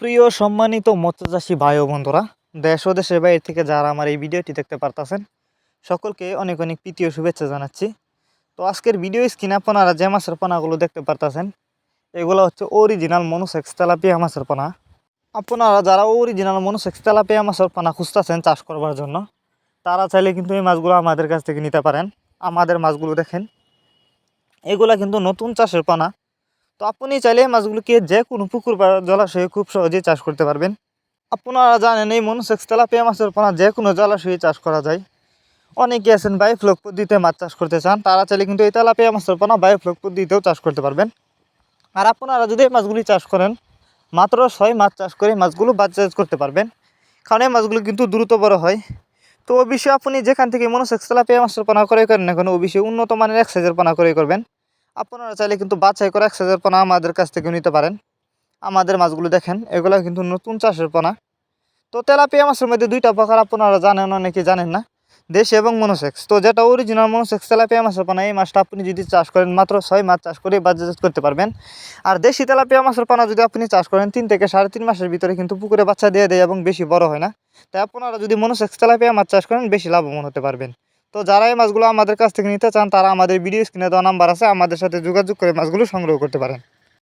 সুপ্রিয় সম্মানিত মৎস্যচাষী ভাই ও বন্ধুরা, দেশ ও দেশের বাইরে থেকে যারা আমার এই ভিডিওটি দেখতে পারতেছেন, সকলকে অনেক অনেক প্রীতি ও শুভেচ্ছা জানাচ্ছি। তো আজকের ভিডিও স্ক্রিনে আপনারা যে মাছের পোনাগুলো দেখতে পারতেছেন, এগুলো হচ্ছে অরিজিনাল মনোসেক্স তেলাপিয়া মাছের পোনা। আপনারা যারা অরিজিনাল মনোসেক্স তেলাপিয়া মাছের পোনা খুঁজতেছেন চাষ করবার জন্য, তারা চাইলে কিন্তু এই মাছগুলো আমাদের কাছ থেকে নিতে পারেন। আমাদের মাছগুলো দেখেন, এগুলা কিন্তু নতুন চাষের পোনা। তো আপনি চাইলে মাছগুলোকে যে কোনো পুকুর বা জলাশয়ে খুব সহজেই চাষ করতে পারবেন। আপনারা জানেন এই মনোসেক্স তেলাপিয়া মাছের পোনা যে কোনো জলাশয়ে চাষ করা যায়। অনেকে আছেন বায়োফ্লক পদ্ধতিতে মাছ চাষ করতে চান, তারা চাইলে কিন্তু এই তেলাপিয়া মাছের পোনা বায়োফ্লক পদ্ধতিতেও চাষ করতে পারবেন। আর আপনারা যদি এই মাছগুলি চাষ করেন, মাত্র ছয় মাছ চাষ করে মাছগুলো বাচ্চা করতে পারবেন। কারণ এই মাছগুলো কিন্তু দ্রুত বড় হয়। তো অবশ্যই আপনি যেখান থেকে মনোসেক্স তেলাপিয়া মাছের পোনা করে করেন না কেন, অবশ্যই উন্নত মানের এক সাইজের পোনা করে করবেন। আপনারা চাইলে কিন্তু বাছাই করে এক সাইজের পোনা আমাদের কাছ থেকে নিতে পারেন। আমাদের মাছগুলো দেখেন, এগুলো কিন্তু নতুন চাষের পোনা। তো তেলাপিয়া মাছের মধ্যে দুইটা প্রকার আপনারা জানেন অনেকে জানেন না। দেশি এবং মনোসেক্স। তো যেটা অরিজিনাল মনোসেক্স তেলাপিয়া মাছের পোনা, এই মাছটা আপনি যদি চাষ করেন মাত্র ছয় মাছ চাষ করে বাজার করতে পারবেন। আর দেশি তেলাপিয়া মাছের পোনা যদি আপনি চাষ করেন, তিন থেকে সাড়ে তিন মাসের ভিতরে কিন্তু পুকুরে বাচ্চা দিয়ে দেয় এবং বেশি বড় হয় না। তাই আপনারা যদি মনোসেক্স তেলাপিয়া মাছ চাষ করেন, বেশি লাভবান হতে পারবেন। তো যারা এই মাছগুলো আমাদের কাছ থেকে নিতে চান, তারা আমাদের ভিডিও স্ক্রিনে দেওয়া নাম্বার আছে, আমাদের সাথে যোগাযোগ করে মাছগুলো সংগ্রহ করতে পারেন।